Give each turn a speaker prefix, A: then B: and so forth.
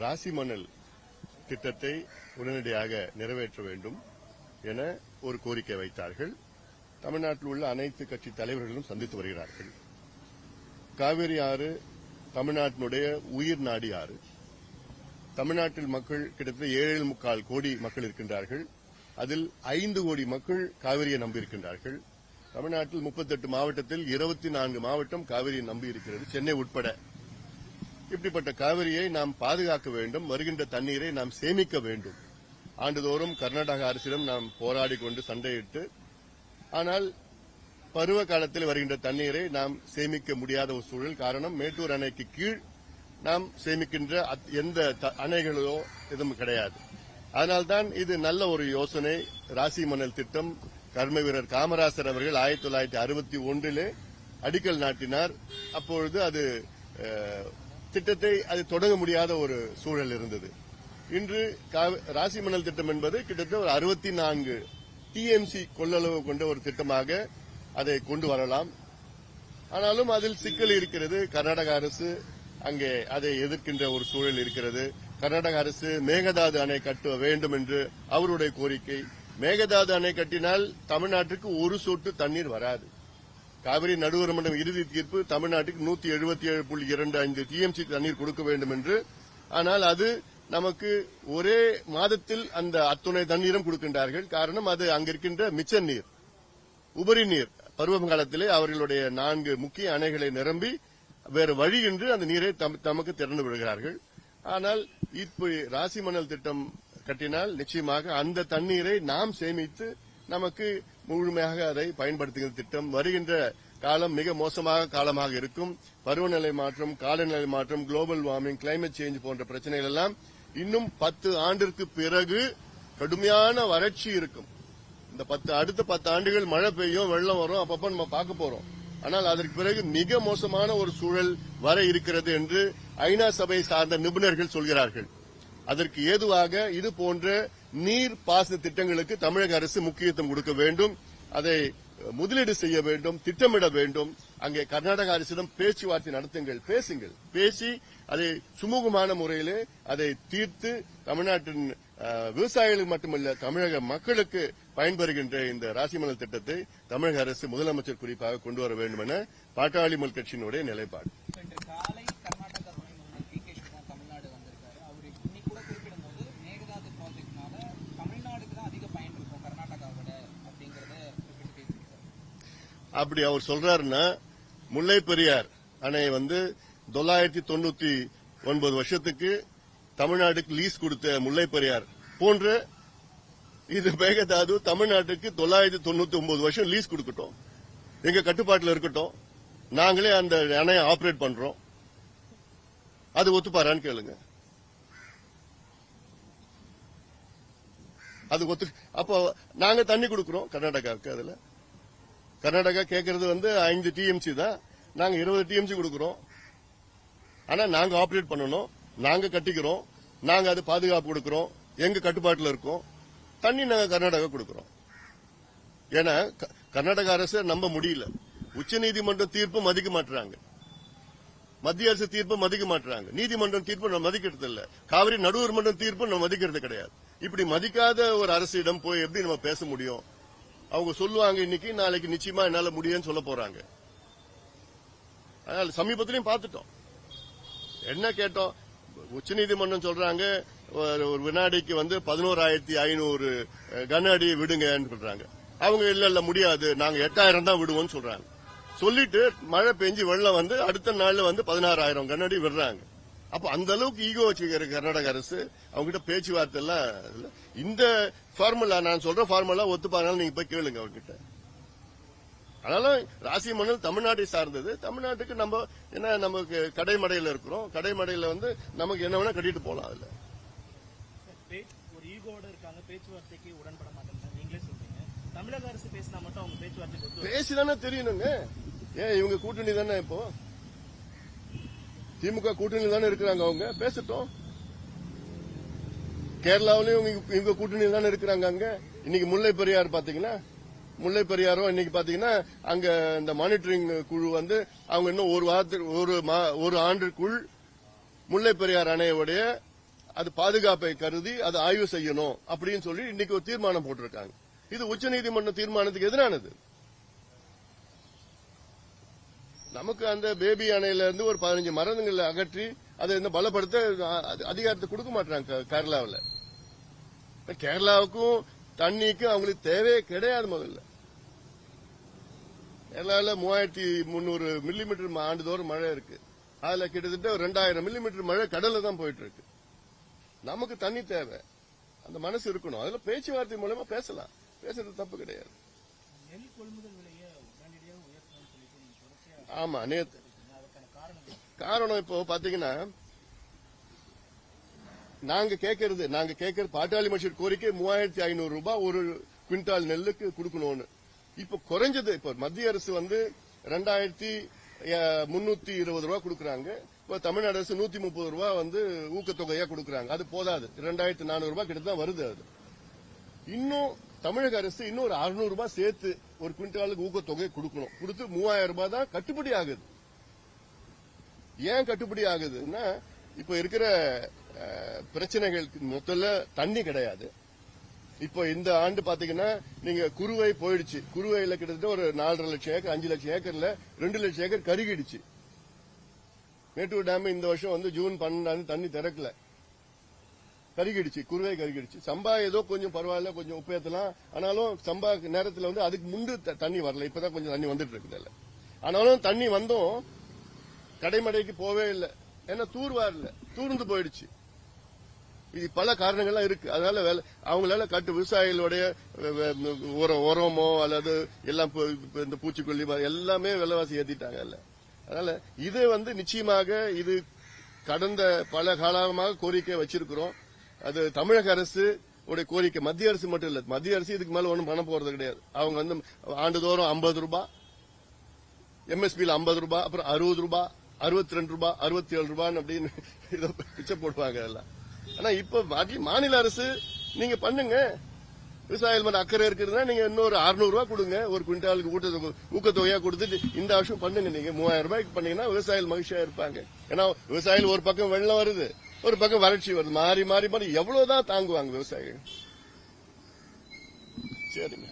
A: ராசி மணல் திட்டத்தை உடனடியாக நிறைவேற்ற வேண்டும் என ஒரு கோரிக்கை வைத்தார்கள். தமிழ்நாட்டில் உள்ள அனைத்து கட்சி தலைவர்களும் சந்தித்து வருகிறார்கள். காவிரி ஆறு தமிழ்நாட்டினுடைய உயிர் நாடி ஆறு. தமிழ்நாட்டில் மக்கள் கிட்டத்தட்ட ஏழு முக்கால் கோடி மக்கள் இருக்கின்றார்கள். அதில் ஐந்து கோடி மக்கள் காவிரியை நம்பியிருக்கின்றார்கள். தமிழ்நாட்டில் முப்பத்தெட்டு மாவட்டத்தில் இருபத்தி நான்கு மாவட்டம் காவிரியை நம்பியிருக்கிறது. சென்னை உட்பட இப்படிப்பட்ட காவிரியை நாம் பாதுகாக்க வேண்டும். வருகின்ற தண்ணீரை நாம் சேமிக்க வேண்டும். ஆண்டுதோறும் கர்நாடக அரசிடம் நாம் போராடி கொண்டு சண்டையிட்டு ஆனால் பருவ காலத்தில் வருகின்ற தண்ணீரை நாம் சேமிக்க முடியாத ஒரு சூழல் காரணம் மேட்டூர் அணைக்கு கீழ் நாம் சேமிக்கின்ற அத்- எந்த த- அணைகளோ எதுவும் கிடையாது. அதனால்தான் இது நல்ல ஒரு யோசனை. ராசி மணல் திட்டம் கர்ம வீரர் காமராசர் அவர்கள் ஆயிரத்தி தொள்ளாயிரத்தி அறுபத்தி ஒன்றிலே அடிக்கல் நாட்டினார். அப்பொழுது அது திட்டத்தை அது தொடங்க முடியாத ஒரு சூழல் இருந்தது. இன்று ராசி மணல் திட்டம் என்பது கிட்டத்தட்ட ஒரு அறுபத்தி நான்கு டிஎம்சி கொள்ளளவு கொண்ட ஒரு திட்டமாக அதை கொண்டு வரலாம். ஆனாலும் அதில் சிக்கல் இருக்கிறது. கர்நாடக அரசு அங்கே அதை எதிர்க்கின்ற ஒரு சூழல் இருக்கிறது. கர்நாடக அரசு மேகதாது அணை கட்ட வேண்டும் என்று அவருடைய கோரிக்கை. மேகதாது அணை கட்டினால் தமிழ்நாட்டுக்கு ஒரு சொட்டு தண்ணீர் வராது. காவிரி நடுவர் மன்றம் இறுதி தீர்ப்பு தமிழ்நாட்டுக்கு நூத்தி எழுபத்தி ஏழு புள்ளி இரண்டு ஐந்து டிஎம்சி தண்ணீர் கொடுக்க வேண்டும் என்று. ஆனால் அது நமக்கு ஒரே மாதத்தில் அந்த அத்துணை தண்ணீரும் கொடுக்கின்றார்கள். காரணம் அது அங்கிருக்கின்ற மிச்ச நீர் உபரி நீர். பருவகாலத்திலே அவர்களுடைய நான்கு முக்கிய அணைகளை நிரம்பி வேறு வழியின்றி அந்த நீரை தம்- தமக்கு திறந்து விடுகிறார்கள். ஆனால் இப்போ ராசி மணல் திட்டம் கட்டினால் நிச்சயமாக அந்த தண்ணீரை நாம் சேமித்து நமக்கு முழுமையாக அதை பயன்படுத்துகிற திட்டம் வருகின்ற காலம் மிக மோசமாக காலமாக இருக்கும். பருவநிலை மாற்றம் காலநிலை மாற்றம் குளோபல் வார்மிங் கிளைமேட் சேஞ்ச் போன்ற பிரச்சனைகள் எல்லாம் இன்னும் பத்து ஆண்டிற்கு பிறகு கடுமையான வறட்சி இருக்கும். இந்த பத்து அடுத்த பத்து ஆண்டுகள் மழை பெய்யும் வெள்ளம் வரும் அப்பப்ப நம்ம பார்க்க போறோம். ஆனால் அதற்கு பிறகு மிக மோசமான ஒரு சூழல் வர இருக்கிறது என்று ஐநா சபை சார்ந்த நிபுணர்கள் சொல்கிறார்கள். அதற்கு ஏதுவாக இது போன்ற நீர் பாசன திட்டங்களுக்கு தமிழக அரசு முக்கியத்துவம் கொடுக்க வேண்டும். அதை முதலீடு செய்ய வேண்டும் திட்டமிட வேண்டும். அங்கே கர்நாடக அரசிடம் பேச்சுவார்த்தை நடத்துங்கள் பேசுங்கள். பேசி அதை சுமூகமான முறையிலே அதை தீர்த்து தமிழ்நாட்டின் விவசாயிகளுக்கு மட்டுமல்ல தமிழக மக்களுக்கு பயன்பெறுகின்ற இந்த ராசிமணல் திட்டத்தை தமிழக அரசு முதலமைச்சர் குறிப்பாக கொண்டு வர வேண்டும் என பாட்டாளி மல் கட்சியினுடைய நிலைப்பாடு. அப்படி அவர் சொல்றாருன்னா முல்லை பெரியார் அணை வந்து தொள்ளாயிரத்தி தொண்ணூத்தி ஒன்பது வருஷத்துக்கு தமிழ்நாட்டுக்கு லீஸ் கொடுத்த முல்லை பெரியார் போன்ற இது மேகதாது தமிழ்நாட்டுக்கு தொள்ளாயிரத்தி தொண்ணூத்தி ஒன்பது வருஷம் லீஸ் கொடுக்கட்டும். எங்க கட்டுப்பாட்டில் இருக்கட்டும். நாங்களே அந்த அணையை ஆபரேட் பண்றோம். அது ஒத்துப்பாரான்னு கேளுங்க. அது ஒத்து அப்போ நாங்க தண்ணி கொடுக்கறோம் கர்நாடகாவுக்கு அதுல. கர்நாடகா கேட்கறது வந்து ஐந்து டிஎம்சி தான். நாங்க இருபது டிஎம்சி கொடுக்கறோம். ஆனா நாங்க ஆபரேட் பண்ணணும். நாங்க கட்டிக்கிறோம். நாங்க அது பாதுகாப்பு கொடுக்கறோம். எங்க கட்டுப்பாட்டுல இருக்கோம். தண்ணி நாங்க கர்நாடகா கொடுக்கறோம். ஏன்னா க- கர்நாடக அரசு நம்ப முடியல. உச்சநீதிமன்றம் தீர்ப்பு மதிக்க மாட்டுறாங்க மத்திய அரசு தீர்ப்பு மதிக்க மாட்டுறாங்க நீதிமன்றம் தீர்ப்பு நம்ம மதிக்கிறது இல்ல காவிரி நடுவர் மன்றம் தீர்ப்பு நம்ம மதிக்கிறது கிடையாது. இப்படி மதிக்காத ஒரு அரசிடம் போய் எப்படி நம்ம பேச முடியும்? அவங்க சொல்லுவாங்க இன்னைக்கு நாளைக்கு நிச்சயமா என்னால முடியும்னு சொல்ல போறாங்க. அதனால சமீபத்திலையும் பார்த்துட்டோம். என்ன கேட்டோம்? உச்சநீதிமன்றம் சொல்றாங்க ஒரு ஒரு வினாடிக்கு வந்து பதினோராயிரத்தி ஐநூறு கன அடி விடுங்கன்னு சொல்றாங்க. அவங்க இல்ல இல்ல முடியாது. நாங்க எட்டாயிரம் தான் விடுவோம்னு சொல்றாங்க. சொல்லிட்டு மழை பெஞ்சு வெள்ளம் வந்து அடுத்த நாள்ல வந்து பதினாறாயிரம் கன அடி விடுறாங்க. அப்ப அந்த அளவுக்கு ஈகோ வச்சுக்கிற கர்நாடக அரசு அவங்க கிட்ட பேச்சுவார்த்தை எல்லாம். இந்த ஃபார்முலா நான் சொல்ற ஃபார்முலா ஒத்துப்பாங்க நீங்க போய் கேளுங்க அவர்கிட்ட அதனால ராசி மணல் தமிழ்நாட்டை சார்ந்தது. தமிழ்நாட்டுக்கு நம்ம என்ன நமக்கு கடைமடையில இருக்கிறோம். கடைமடையில வந்து நமக்கு என்ன வேணா கட்டிட்டு போலாம் அதுல.
B: ஒரு ஈகோட இருக்காங்க பேச்சுவார்த்தைக்கு உடன்பட நீங்களே சொல்றீங்க. தமிழக அரசு பேசினா மட்டும் அவங்க பேச்சுவார்த்தைக்கு ஒத்து
A: பேசிதானே தெரியணுங்க. ஏன் இவங்க கூட்டணி தானே இப்போ? திமுக கூட்டணி தானே இருக்கிறாங்க அவங்க? பேசட்டும். கேரளாவிலையும் இவங்க- இவங்க கூட்டணி தானே இருக்கிறாங்க அங்க? இன்னைக்கு முல்லை பெரியார் பாத்தீங்கன்னா முல்லை பெரியாரும் இன்னைக்கு பாத்தீங்கன்னா அங்க இந்த மானிட்டரிங் குழு வந்து அவங்க இன்னும் ஒரு வாரத்துக்கு ஒரு மா- ஒரு ஆண்டுக்குள் முல்லை பெரியார் அணையுடைய அது பாதுகாப்பை கருதி அது ஆய்வு செய்யணும் அப்படின்னு சொல்லி இன்னைக்கு ஒரு தீர்மானம் போட்டிருக்காங்க. இது உச்சநீதிமன்ற தீர்மானத்துக்கு எதிரானது. நமக்கு அந்த பேபி அணையில இருந்து ஒரு பதினஞ்சு மரங்களை அகற்றி அதை இந்த பலப்படுத்த அதிகாரத்தை கொடுக்க மாட்டாங்க கேரளாவில். கேரளாவுக்கும் தண்ணிக்கும் அவங்களுக்கு தேவையே கிடையாது முதல்ல. கேரளாவில் மூவாயிரத்தி முந்நூறு மில்லிமீட்டர் ஆண்டுதோறும் மழை இருக்கு. அதுல கிட்டத்தட்ட ஒரு ரெண்டாயிரம் மில்லிமீட்டர் மழை கடல்ல தான் போயிட்டு இருக்கு. நமக்கு தண்ணி தேவை. அந்த மனசு இருக்கணும். அதுல பேச்சுவார்த்தை மூலமா பேசலாம். பேசுறது தப்பு கிடையாது.
B: நெல் கொள்முதல் விலையை உடனடியாக உயர்த்தணும்னு சொல்லிட்டு நீங்க தொடர்ச்சியா
A: ஆமா நேத்து.
B: காரணம்
A: இப்போ பாத்தீங்கன்னா நாங்க கேட்கறது நாங்க கேட்கறது பாட்டாளி மனுஷர் கோரிக்கை மூவாயிரத்தி ஐநூறு ரூபாய் ஒரு குவிண்டால் நெல்லுக்கு கொடுக்கணும்னு. இப்ப குறைஞ்சது இப்ப மத்திய அரசு வந்து ரெண்டாயிரத்தி முன்னூத்தி இருபது ரூபாய் கொடுக்கறாங்க. இப்ப தமிழ்நாடு அரசு நூத்தி முப்பது ரூபாய் வந்து ஊக்கத்தொகையா கொடுக்கறாங்க. அது போதாது. ரெண்டாயிரத்தி நானூறு ரூபாய் கிட்ட தான் வருது அது. இன்னும் தமிழக அரசு இன்னும் ஒரு அறுநூறு ரூபாய் சேர்த்து ஒரு குவிண்டாலுக்கு ஊக்கத்தொகை கொடுக்கணும். கொடுத்து மூவாயிரம் ரூபாய் தான் கட்டுப்படி ஆகுது. ஏன் கட்டுப்படி ஆகுதுன்னா இப்ப இருக்கிற பிரச்சனைகளுக்கு முதல்ல தண்ணி கிடையாது. இப்போ இந்த ஆண்டு பாத்தீங்கன்னா நீங்க குருவை போயிடுச்சு. குருவையில கிட்டத்தட்ட ஒரு நாலரை லட்சம் ஏக்கர் அஞ்சு லட்சம் ஏக்கர்ல ரெண்டு லட்சம் ஏக்கர் கருகிடுச்சு. மேட்டூர் டேம் இந்த வருஷம் வந்து ஜூன் பன்னெண்டாம் தண்ணி திறக்கல. கருகிடுச்சு குருவே கருகிடுச்சு. சம்பா ஏதோ கொஞ்சம் பரவாயில்ல கொஞ்சம் உப்பேத்தலாம் ஆனாலும் சம்பா நேரத்துல வந்து அதுக்கு முண்டு த- தண்ணி வரல. இப்பதான் கொஞ்சம் தண்ணி வந்துட்டு இருக்குது ஆனாலும் தண்ணி வந்தும். கடைமடைக்கு போவே இல்லை. ஏன்னா தூர் வரல. தூர்ந்து போயிடுச்சு. இது பல காரணங்கள்லாம் இருக்கு. அதனால வேலை அவங்களால கட்டு விவசாயிகளுடைய உரம் உரமோ அல்லது எல்லாம் இப்போ- இந்த பூச்சிக்கொல்லி எல்லாமே விலைவாசி ஏத்திட்டாங்க இல்ல அதனால இது வந்து நிச்சயமாக இது கடந்த பல காலமாக கோரிக்கை வச்சிருக்கிறோம். அது தமிழக அரசு உடைய கோரிக்கை. மத்திய அரசு மட்டும் இல்ல. மத்திய அரசு இதுக்கு மேல ஒன்றும் பண்ண போறது கிடையாது. அவங்க வந்து ஆண்டுதோறும் ஐம்பது ரூபாய் எம்எஸ்பியில் ஐம்பது ரூபாய் அப்புறம் அறுபது ரூபாய் அறுபத்தி ரெண்டு ரூபாய் அறுபத்தி ஏழு ரூபான்னு அப்படின்னு இதை பிச்சை போடுவாங்க எல்லாம். ஆனா இப்ப மாற்றி- மாநில அரசு நீங்க பண்ணுங்க. விவசாயிகள் மேல அக்கறை இருக்குதுன்னா நீங்க இன்னொரு 600 ரூபாய் கொடுங்க. ஒரு குவிண்டாலுக்கு ஊட்டத்தொகை ஊக்கத்தொகையா கொடுத்துட்டு இந்த வருஷம் பண்ணுங்க. நீங்க மூவாயிரம் ரூபாய்க்கு பண்ணீங்கன்னா விவசாயிகள் மகிழ்ச்சியா இருப்பாங்க. ஏன்னா விவசாயிகள் ஒரு பக்கம் வெள்ளம் வருது. ஒரு பக்கம் வறட்சி வருது மாறி மாறி மாறி. எவ்வளவுதான் தாங்குவாங்க விவசாயிகள்? சரிங்க.